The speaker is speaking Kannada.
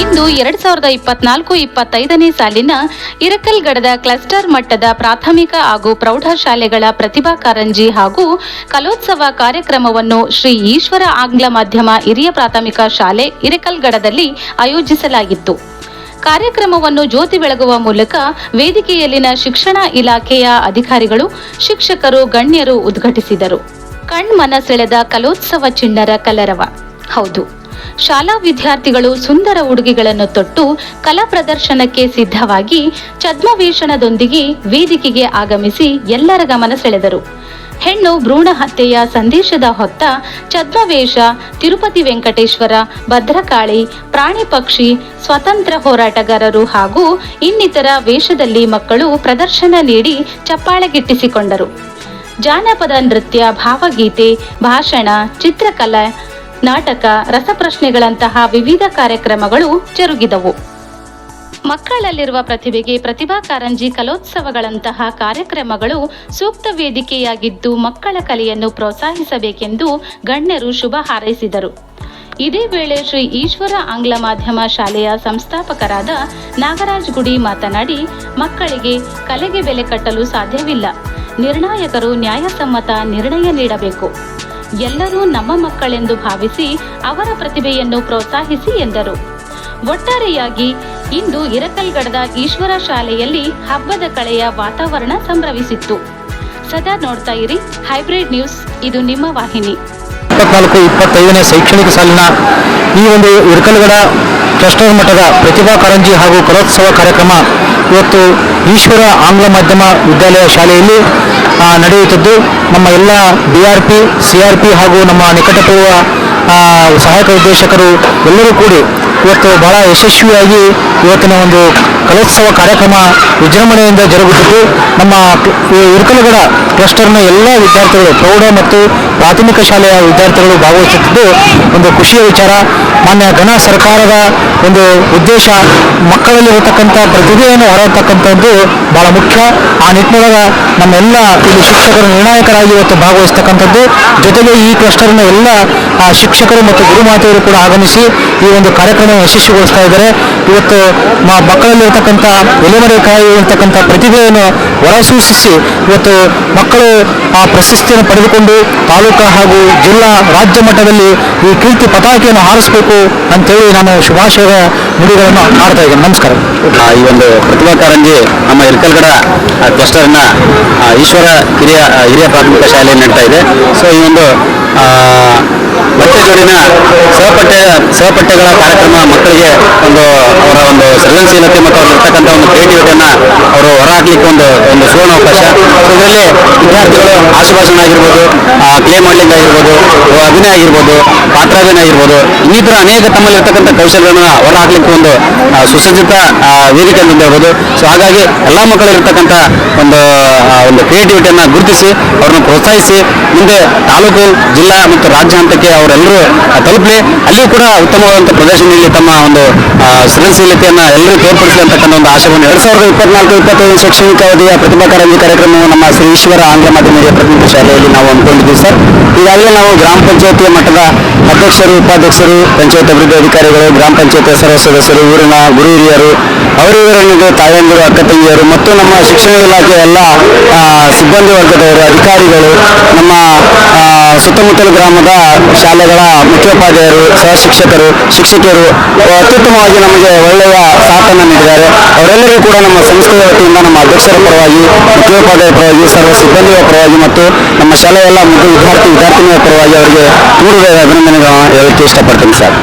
ಇಂದು ಎರಡ್ ಸಾವಿರದ ಇಪ್ಪತ್ನಾಲ್ಕು ಇಪ್ಪತ್ತೈದನೇ ಸಾಲಿನ ಇರಕಲ್ಗಡದ ಕ್ಲಸ್ಟರ್ ಮಟ್ಟದ ಪ್ರಾಥಮಿಕ ಹಾಗೂ ಪ್ರೌಢಶಾಲೆಗಳ ಪ್ರತಿಭಾ ಕಾರಂಜಿ ಹಾಗೂ ಕಲೋತ್ಸವ ಕಾರ್ಯಕ್ರಮವನ್ನು ಶ್ರೀ ಈಶ್ವರ ಆಂಗ್ಲ ಮಾಧ್ಯಮ ಹಿರಿಯ ಪ್ರಾಥಮಿಕ ಶಾಲೆ ಇರಕಲ್ಗಡದಲ್ಲಿ ಆಯೋಜಿಸಲಾಗಿತ್ತು. ಕಾರ್ಯಕ್ರಮವನ್ನು ಜ್ಯೋತಿ ಬೆಳಗುವ ಮೂಲಕ ವೇದಿಕೆಯಲ್ಲಿನ ಶಿಕ್ಷಣ ಇಲಾಖೆಯ ಅಧಿಕಾರಿಗಳು, ಶಿಕ್ಷಕರು, ಗಣ್ಯರು ಉದ್ಘಾಟಿಸಿದರು. ಕಣ್ಮನ ಸೆಳೆದ ಕಲೋತ್ಸವ ಚಿಣ್ಣರ ಕಲರವ. ಹೌದು ಶಾಲಾ ವಿದ್ಯಾರ್ಥಿಗಳು ಸುಂದರ ಉಡುಗೆಗಳನ್ನು ತೊಟ್ಟು ಕಲಾ ಪ್ರದರ್ಶನಕ್ಕೆ ಸಿದ್ಧವಾಗಿ ಛದ್ಮವೇಷಣದೊಂದಿಗೆ ವೇದಿಕೆಗೆ ಆಗಮಿಸಿ ಎಲ್ಲರ ಗಮನ ಸೆಳೆದರು. ಹೆಣ್ಣು ಭ್ರೂಣ ಹತ್ಯೆಯ ಸಂದೇಶದ ಹೊತ್ತ ಛದ್ಮವೇಷ, ತಿರುಪತಿ ವೆಂಕಟೇಶ್ವರ, ಭದ್ರಕಾಳಿ, ಪ್ರಾಣಿ ಪಕ್ಷಿ, ಸ್ವತಂತ್ರ ಹೋರಾಟಗಾರರು ಹಾಗೂ ಇನ್ನಿತರ ವೇಷದಲ್ಲಿ ಮಕ್ಕಳು ಪ್ರದರ್ಶನ ನೀಡಿ ಚಪ್ಪಾಳೆ ಗಿಟ್ಟಿಸಿಕೊಂಡರು ಜಾನಪದ ನೃತ್ಯ, ಭಾವಗೀತೆ, ಭಾಷಣ, ಚಿತ್ರಕಲೆ ನಾಟಕ, ರಸಪ್ರಶ್ನೆಗಳಂತಹ ವಿವಿಧ ಕಾರ್ಯಕ್ರಮಗಳು ಜರುಗಿದವು. ಮಕ್ಕಳಲ್ಲಿರುವ ಪ್ರತಿಭೆಗೆ ಪ್ರತಿಭಾ ಕಾರಂಜಿ ಕಲೋತ್ಸವಗಳಂತಹ ಕಾರ್ಯಕ್ರಮಗಳು ಸೂಕ್ತ ವೇದಿಕೆಯಾಗಿದ್ದು ಮಕ್ಕಳ ಕಲೆಯನ್ನು ಪ್ರೋತ್ಸಾಹಿಸಬೇಕೆಂದು ಗಣ್ಯರು ಶುಭ ಹಾರೈಸಿದರು. ಇದೇ ವೇಳೆ ಶ್ರೀ ಈಶ್ವರ ಆಂಗ್ಲ ಮಾಧ್ಯಮ ಶಾಲೆಯ ಸಂಸ್ಥಾಪಕರಾದ ನಾಗರಾಜ್ ಗುಡಿ ಮಾತನಾಡಿ, ಮಕ್ಕಳಿಗೆ ಕಲೆಗೆ ಬೆಲೆ ಕಟ್ಟಲು ಸಾಧ್ಯವಿಲ್ಲ. ನಿರ್ಣಾಯಕರು ನ್ಯಾಯಸಮ್ಮತ ನಿರ್ಣಯ ನೀಡಬೇಕು. ಎಲ್ಲರೂ ನಮ್ಮ ಮಕ್ಕಳೆಂದು ಭಾವಿಸಿ ಅವರ ಪ್ರತಿಭೆಯನ್ನು ಪ್ರೋತ್ಸಾಹಿಸಿ ಎಂದರು. ಒಟ್ಟಾರೆಯಾಗಿ ಇಂದು ಇರಕಲ್ಗಡದ ಈಶ್ವರ ಶಾಲೆಯಲ್ಲಿ ಹಬ್ಬದ ಕಳೆಯ ವಾತಾವರಣ ಸಂಭ್ರಮಿಸಿತ್ತು. ಸದಾ ನೋಡ್ತಾ ಇರಿ ಹೈಬ್ರಿಡ್ ನ್ಯೂಸ್, ಇದು ನಿಮ್ಮ ವಾಹಿನಿ. ಇಪ್ಪತ್ನಾಲ್ಕು, ಇಪ್ಪತ್ತೈದನೇ ಶೈಕ್ಷಣಿಕ ಸಾಲಿನ ಈ ಒಂದು ಇರ್ಕಲ್ಗಡ ಕ್ಲಸ್ಟರ್ ಮಟ್ಟದ ಪ್ರತಿಭಾ ಕಾರಂಜಿ ಹಾಗೂ ಕಲೋತ್ಸವ ಕಾರ್ಯಕ್ರಮ ಇವತ್ತು ಈಶ್ವರ ಆಂಗ್ಲ ಮಾಧ್ಯಮ ವಿದ್ಯಾಲಯ ಶಾಲೆಯಲ್ಲಿ ನಡೆಯುತ್ತಿದ್ದು, ನಮ್ಮ ಎಲ್ಲ D R P, C R P ಹಾಗೂ ನಮ್ಮ ನಿಕಟಪೂರ್ವ ಸಹಾಯಕ ನಿರ್ದೇಶಕರು ಎಲ್ಲರೂ ಕೂಡಿ ಇವತ್ತು ಬಹಳ ಯಶಸ್ವಿಯಾಗಿ ಇವತ್ತಿನ ಒಂದು ಕಲೋತ್ಸವ ಕಾರ್ಯಕ್ರಮ ವಿಜೃಂಭಣೆಯಿಂದ ಜರುಗುತ್ತಿದ್ದು, ನಮ್ಮ ಇರುಕಲಗಡ ಕ್ಲಸ್ಟರ್ನ ಎಲ್ಲ ವಿದ್ಯಾರ್ಥಿಗಳು, ಪ್ರೌಢ ಮತ್ತು ಪ್ರಾಥಮಿಕ ಶಾಲೆಯ ವಿದ್ಯಾರ್ಥಿಗಳು ಭಾಗವಹಿಸುತ್ತಿದ್ದು, ಒಂದು ಖುಷಿಯ ವಿಚಾರ. ಮಾನ್ಯ ಘನ ಸರ್ಕಾರದ ಒಂದು ಉದ್ದೇಶ, ಮಕ್ಕಳಲ್ಲಿರತಕ್ಕಂಥ ಪ್ರತಿಭೆಯನ್ನು ಹೊರತಕ್ಕಂಥದ್ದು ಬಹಳ ಮುಖ್ಯ. ಆ ನಿಟ್ಟಿನೊಳಗ ನಮ್ಮೆಲ್ಲ ಇಲ್ಲಿ ಶಿಕ್ಷಕರು, ನಿರ್ಣಾಯಕರಾಗಿ ಇವತ್ತು ಭಾಗವಹಿಸ್ತಕ್ಕಂಥದ್ದು. ಜೊತೆಗೆ ಈ ಕ್ಲಸ್ಟರ್ನ ಎಲ್ಲ ಶಿಕ್ಷಕರು ಮತ್ತು ಗುರುಮಾತೆಯರು ಕೂಡ ಆಗಮಿಸಿ ಈ ಒಂದು ಕಾರ್ಯಕ್ರಮ ಯಶಸ್ವಿಗೊಳಿಸ್ತಾ ಇದ್ದಾರೆ. ಇವತ್ತು ಮಕ್ಕಳಲ್ಲಿರ್ತಕ್ಕಂಥ ಎಲೆಮರೆಕಾಯಿ ಇರ್ತಕ್ಕಂಥ ಪ್ರತಿಭೆಯನ್ನು ಹೊರಸೂಸಿಸಿ ಇವತ್ತು ಮಕ್ಕಳು ಆ ಪ್ರಶಸ್ತಿಯನ್ನು ಪಡೆದುಕೊಂಡು ತಾಲೂಕು ಹಾಗೂ ಜಿಲ್ಲಾ ರಾಜ್ಯ ಮಟ್ಟದಲ್ಲಿ ಈ ಕೀರ್ತಿ ಪತಾಕೆಯನ್ನು ಹಾರಿಸಬೇಕು ಅಂತೇಳಿ ನಾನು ಶುಭಾಶಯ ನುಡಿಗಳನ್ನು ಮಾಡ್ತಾ ಇದ್ದೇನೆ. ನಮಸ್ಕಾರ. ಈ ಒಂದು ಪ್ರತಿಭಾ ಕಾರಂಜಿ ನಮ್ಮ ಇರ್ಕಲ್ಗಡ ಕ್ಲಸ್ಟರ್ನ ಈಶ್ವರ ಹಿರಿಯ ಹಿರಿಯ ಪ್ರಾಥಮಿಕ ಶಾಲೆಯಲ್ಲಿ ನಡೀತಾ ಇದೆ. ಸೊ ಈ ಒಂದು ಬಟ್ಟೆ ಜೋಡಿನ ಸಹಪಠ್ಯ ಸಹಪಠ್ಯಗಳ ಕಾರ್ಯಕ್ರಮ ಮಕ್ಕಳಿಗೆ ಒಂದು ಅವರ ಒಂದು ಸೃಜನಶೀಲತೆ ಮತ್ತು ಅವರಿರ್ತಕ್ಕಂಥ ಒಂದು ಕ್ರಿಯೇಟಿವಿಟಿಯನ್ನು ಅವರು ಹೊರಹಾಕ್ಲಿಕ್ಕೆ ಒಂದು ಒಂದು ಸುವರ್ಣ ಅವಕಾಶ ಇದರಲ್ಲಿ ವಿದ್ಯಾರ್ಥಿಗಳು ಆಶುಭಾಷಣ ಆಗಿರ್ಬೋದು ಕ್ಲೇ ಮಾಡ್ಲಿಂಗ್ ಆಗಿರ್ಬೋದು ಅಭಿನಯ ಆಗಿರ್ಬೋದು ಪಾತ್ರಾಭಿನಯ ಆಗಿರ್ಬೋದು, ಇನ್ನಿತರ ಅನೇಕ ತಮ್ಮಲ್ಲಿರ್ತಕ್ಕಂಥ ಕೌಶಲ್ಯಗಳನ್ನ ಹೊರಹಾಕ್ಲಿಕ್ಕೆ ಒಂದು ಸುಸಜ್ಜಿತ ವೇದಿಕೆ ಅಂತ ಹೇಳ್ಬೋದು. ಸೊ ಹಾಗಾಗಿ ಎಲ್ಲ ಮಕ್ಕಳಿರ್ತಕ್ಕಂಥ ಒಂದು ಒಂದು ಕ್ರಿಯೇಟಿವಿಟಿಯನ್ನು ಗುರುತಿಸಿ, ಅವ್ರನ್ನ ಪ್ರೋತ್ಸಾಹಿಸಿ, ಮುಂದೆ ತಾಲೂಕು, ಜಿಲ್ಲಾ ಮತ್ತು ರಾಜ್ಯ ಹಂತಕ್ಕೆ ಅವರೆಲ್ಲರೂ ತಲುಪಲಿ. ಅಲ್ಲಿಯೂ ಕೂಡ ಉತ್ತಮವಾದಂಥ ಪ್ರದರ್ಶನದಲ್ಲಿ ತಮ್ಮ ಒಂದು ಸೃಜನಶೀಲತೆಯನ್ನು ಎಲ್ಲರೂ ತೋರ್ಪಡಿಸಲಿ ಅಂತಕ್ಕಂಥ ಒಂದು ಆಶಯವನ್ನು ಎರಡ್ ಸಾವಿರದ ಇಪ್ಪತ್ನಾಲ್ಕು, ಇಪ್ಪತ್ತೈದು ಶೈಕ್ಷಣಿಕ ಅವಧಿಯ ಪ್ರತಿಭಾ ಕಾರಂಜಿ ಕಾರ್ಯಕ್ರಮವನ್ನು ನಮ್ಮ ಶ್ರೀ ಈಶ್ವರ ಆಂಗ್ಲ ಮಾಧ್ಯಮ ಪ್ರತಿನಿಧಿ ಶಾಲೆಯಲ್ಲಿ ನಾವು ಅಂದ್ಕೊಂಡಿದ್ದೀವಿ ಸರ್. ಈಗಾಗಲೇ ನಾವು ಗ್ರಾಮ ಪಂಚಾಯತಿಯ ಮಟ್ಟದ ಅಧ್ಯಕ್ಷರು, ಉಪಾಧ್ಯಕ್ಷರು, ಪಂಚಾಯತ್ ಅಭಿವೃದ್ಧಿ ಅಧಿಕಾರಿಗಳು, ಗ್ರಾಮ ಪಂಚಾಯತ್ ಸರ್ವ ಸದಸ್ಯರು, ಊರಿನ ಗುರು ಹಿರಿಯರು ಅವರಿವರೊಂದಿಗೆ ತಾಯಂದಿರು, ಅಕ್ಕ ತಂಗಿಯರು ಮತ್ತು ನಮ್ಮ ಶಿಕ್ಷಣ ಇಲಾಖೆಯ ಎಲ್ಲ ಸಿಬ್ಬಂದಿ ವರ್ಗದವರು, ಅಧಿಕಾರಿಗಳು, ನಮ್ಮ ಸುತ್ತಮುತ್ತಲ ಗ್ರಾಮದ ಶಾಲೆಗಳ ಮುಖ್ಯೋಪಾಧ್ಯಾಯರು ಸಹ ಶಿಕ್ಷಕರು ಶಿಕ್ಷಕಿಯರು ಅತ್ಯುತ್ತಮವಾಗಿ ನಮಗೆ ಒಳ್ಳೆಯ ಸಾಥನ್ನು ನೀಡಿದ್ದಾರೆ. ಅವರೆಲ್ಲರಿಗೂ ಕೂಡ ನಮ್ಮ ಸಂಸ್ಥೆಯ ವತಿಯಿಂದ ನಮ್ಮ ಅಧ್ಯಕ್ಷರ ಪರವಾಗಿ, ಮುಖ್ಯೋಪಾಧ್ಯಾಯ ಪರವಾಗಿ, ಸರ್ವ ಸಿಬ್ಬಂದಿಯ ಪರವಾಗಿ ಮತ್ತು ನಮ್ಮ ಶಾಲೆಯ ಎಲ್ಲ ವಿದ್ಯಾರ್ಥಿ ವಿದ್ಯಾರ್ಥಿನಿಯ ಪರವಾಗಿ ಅವರಿಗೆ ಪೂರ್ವ ಅಭಿನಂದನೆಗಳನ್ನು ಹೇಳಕ್ಕೆ ಇಷ್ಟಪಡ್ತೀನಿ ಸರ್.